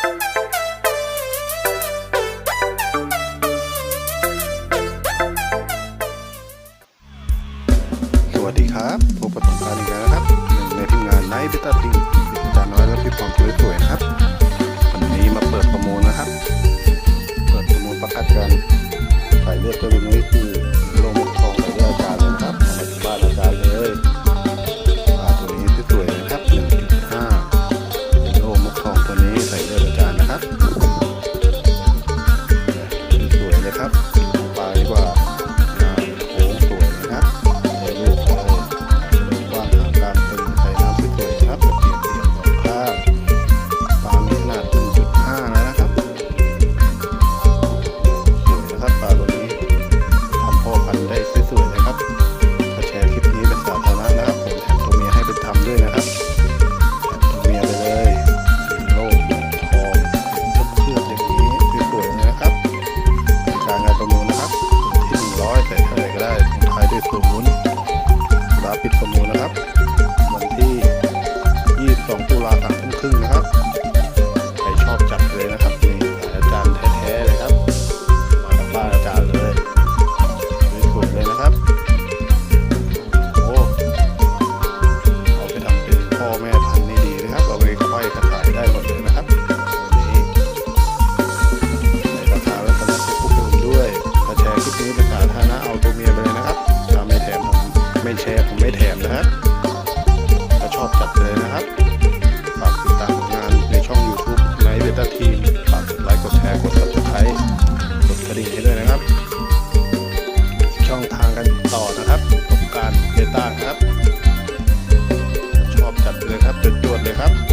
สวัสดีครับพบกับสงการอีกแล้วนะครับหนึ่งในทีมงานไนท์บิตาติงจานน้อยและพี่ปอมสวยๆนะครับ วันนี้มาเปิดประมูลนะครับ เปิดประมูลประคัดกันสายเลือดตัวนี้คือ ด้วยนะครับเมียไปเลยเป็นโลกทองเพื่อนอย่างนี้สวยๆเลยนะครับการงานประมูลนะครับที่หนึ่งร้อยใส่อะไรก็ได้ท้ายด้วยศูนย์รับปิดประมูล แชร์ผมไม่แถมนะฮะถ้าชอบจัดเลยนะครับฝากติดตามงานในช่อง YouTube ไนท์เวต้าทีมฝากกดไลค์กดแชร์กด Subscribe กดกระดิ่งให้ด้วยนะครับ ช่องทางกันต่อนะครับกับการเบต้าครับ ชอบจัดเลยครับจดๆเลยครับ